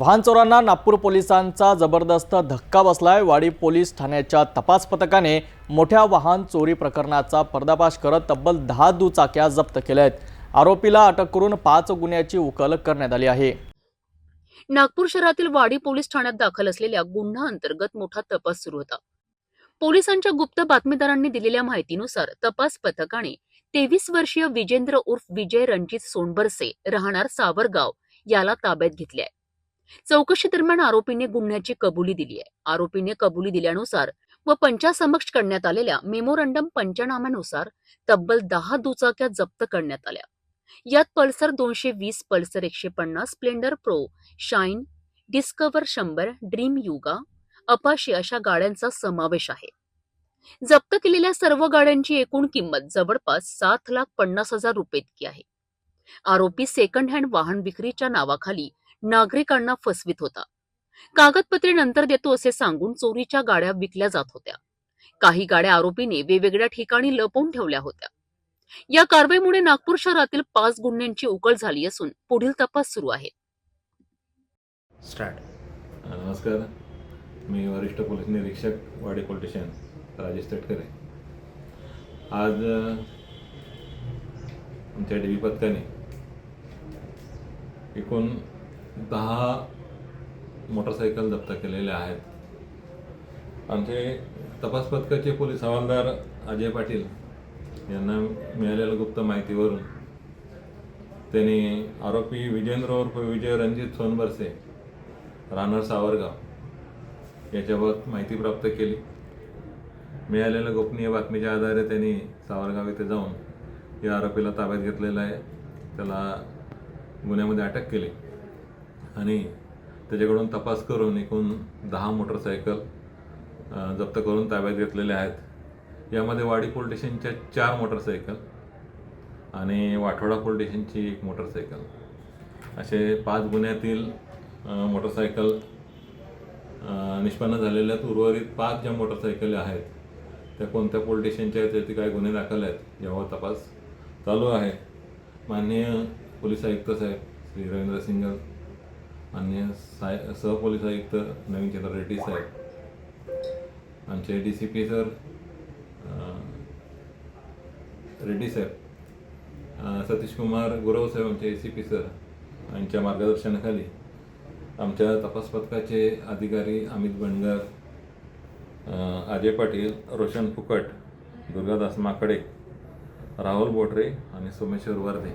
वाहन चोरांना नागपूर पोलिसांचा जबरदस्त धक्का बसलाय. वाडी पोलीस ठाण्याच्या तपास पथकाने मोठ्या वाहन चोरी प्रकरणाचा पर्दाफाश करत तब्बल दहा दुचाक्या जप्त केल्या आहेत आरोपीला अटक करून पाच गुन्ह्याची उकल करण्यात आली आहे. नागपूर शहरातील वाडी पोलीस ठाण्यात दाखल असलेल्या गुन्हा अंतर्गत मोठा तपास सुरू होता. पोलिसांच्या गुप्त बातमीदारांनी दिलेल्या माहितीनुसार तपास पथकाने तेवीस वर्षीय विजेंद्र उर्फ विजय रणजित सोनबरसे राहणार सावरगाव याला ताब्यात घेतले आहे चौकशी दरम्यान आरोपीने गुन्ह्याची कबुली दिली आहे. आरोपीने कबुली दिल्यानुसार व पंचासमक्ष करण्यात आलेल्या मेमोरंडम पंचनाम्यानुसार तब्बल दहा दुचाक्या जप्त करण्यात आल्या. यात पल्सर दोनशे वीस पल्सर एकशे पन्नास स्प्लेंडर प्रो शाईन डिस्कवर शंभर ड्रीम युगा अपाशी अशा गाड्यांचा समावेश आहे. जप्त केलेल्या सर्व गाड्यांची एकूण किंमत जवळपास सात लाख पन्नास हजार रुपये इतकी आहे. आरोपी सेकंड हँड वाहन विक्रीच्या नावाखाली नागरिकांना फसवित होता. कागदपत्रे नंतर देतो असे सांगून चोरीच्या गाड्या विकल्या जात होत्या. काही गाड्या आरोपीने वेगवेगळ्या ठिकाणी लपवून ठेवल्या होत्या. या कारवाईमुळे नागपूर शहरातील पाच गुन्ह्यांची उकळ झाली असून पुढील तपास सुरू आहे. स्टार्ट. नमस्कार. मी वरिष्ठ पोलीस निरीक्षक वाडी स्टेशन राजेश तटकरे. आज आमच्या डी व्ही पथकाने एकूण दहा मोटरसायकल जप्त केलेल्या आहेत. आमचे तपास पथकाचे पोलीस हवालदार अजय पाटील यांना मिळालेल्या गुप्त माहितीवरून त्यांनी आरोपी विजेंद्र उर्फ विजय रणजित सोनबरसे राहणार सावरगाव याच्याबाबत माहिती प्राप्त केली. मिळालेल्या गोपनीय बातमीच्या आधारे त्यांनी सावरगाव इथे जाऊन या आरोपीला ताब्यात घेतलेला आहे. त्याला गुन्ह्यामध्ये अटक केली. आणि त्याच्याकडून तपास करून एकूण दहा मोटरसायकल जप्त करून ताब्यात घेतलेले आहेत. यामध्ये वाडी पोलीस स्टेशनच्या चार मोटरसायकल आणि वाठोडा पोलीस स्टेशनची एक मोटरसायकल. असे पाच गुन्ह्यातील मोटरसायकल निष्पन्न झालेल्या आहेत उर्वरित पाच ज्या मोटरसायकल आहेत त्या कोणत्या पोलीस स्टेशनच्या आहेत त्याचे काय गुन्हे दाखल आहेत यावर तपास चालू आहे. माननीय पोलीस आयुक्त साहेब श्री रवींद्र सिंगल आणि साय सहपोलीस आयुक्त नवीन चंद्र रेड्डी साहेब. आमचे D C P sir Reddy साहेब. सतीश कुमार गुरव साहेब आमचे ए सी पी सर यांच्या मार्गदर्शनाखाली आमच्या तपास पथकाचे अधिकारी अमित बनगर अजय पाटील रोशन फुकट दुर्गादास माकडे राहुल बोटरे आणि सोमेश्वर वर्धे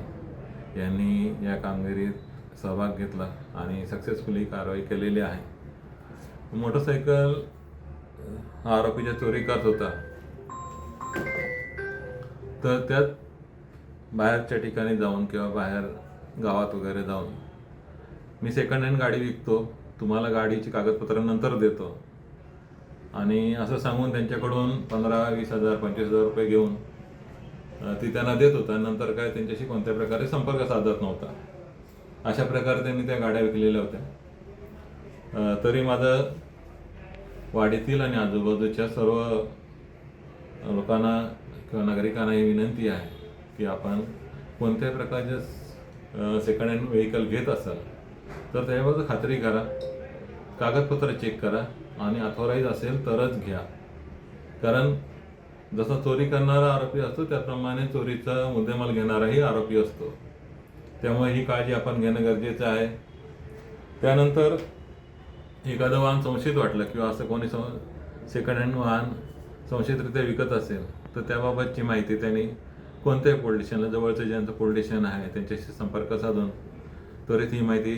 यांनी या कामगिरीत सहभाग घेतला आणि सक्सेसफुली कारवाई केलेली आहे. मोटरसायकल हा आरोपीच्या चोरी करत होता. तर त्यात बाहेरच्या ठिकाणी जाऊन किंवा बाहेर गावात वगैरे जाऊन मी सेकंड हँड गाडी विकतो तुम्हाला गाडीची कागदपत्र नंतर देतो. आणि असं सांगून त्यांच्याकडून पंधरा वीस हजार पंचवीस हजार रुपये घेऊन ती त्यांना देत होता. नंतर काय त्यांच्याशी कोणत्या प्रकारे संपर्क साधत नव्हता. अशा प्रकारे त्यांनी त्या गाड्या विकलेल्या होत्या. तरी माझं वाडीतील आणि आजूबाजूच्या सर्व लोकांना किंवा नागरिकांना ही विनंती आहे की आपण कोणत्याही प्रकारचे सेकंड हँड व्हेकल घेत असाल तर त्याच्याबद्दल खात्री करा कागदपत्र चेक करा आणि ऑथोराईज असेल तरच घ्या. कारण जसा चोरी करणारा आरोपी असतो त्याप्रमाणे चोरीचा मुद्देमाल घेणाराही आरोपी असतो. त्यामुळे ही काळजी आपण घेणं गरजेचं आहे. त्यानंतर एखादं वाहन संशयित वाटलं किंवा असं कोणी सं सेकंड हँड वाहन संशयितरित्या विकत असेल तर त्याबाबतची माहिती त्यांनी कोणत्याही पोलीस स्टेशनला जवळचं ज्यांचं पोलीस स्टेशन आहे त्यांच्याशी संपर्क साधून त्वरित ही माहिती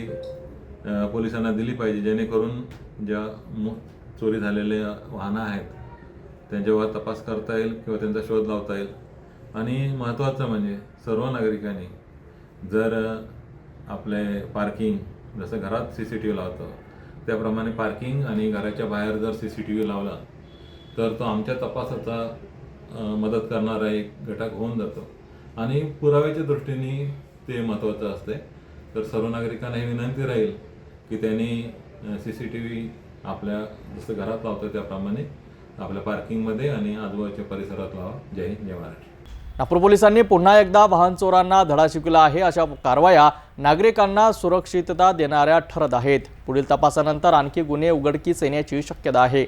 पोलिसांना दिली पाहिजे जेणेकरून ज्या मु चोरी झालेल्या वाहनं आहेत त्यांच्यावर तपास करता येईल किंवा त्यांचा शोध लावता येईल. आणि महत्त्वाचं म्हणजे सर्व नागरिकांनी जर आपले पार्किंग जसं घरात सी सी टी व्ही लावतो त्याप्रमाणे पार्किंग आणि घराच्या बाहेर जर सी सी टी व्ही लावला तर तो आमच्या तपासाचा मदत करणारा एक घटक होऊन जातो. आणि पुराव्याच्या दृष्टीने ते महत्त्वाचं असते. तर सर्व नागरिकांना ही विनंती राहील की त्यांनी सी सी टी व्ही आपल्या जसं घरात लावतो त्याप्रमाणे आपल्या पार्किंगमध्ये आणि आजूबाजूच्या परिसरात लावा. जय हिंद जय महाराष्ट्र. नागपूर पोलिसांनी पुन्हा एकदा वाहन चोरांना धडा शिकवला आहे. अशा कारवाया नागरिकांना सुरक्षितता देणाऱ्या ठरत आहेत. पुढील तपासानंतर आणखी गुन्हे उघडकीस येण्याची शक्यता आहे.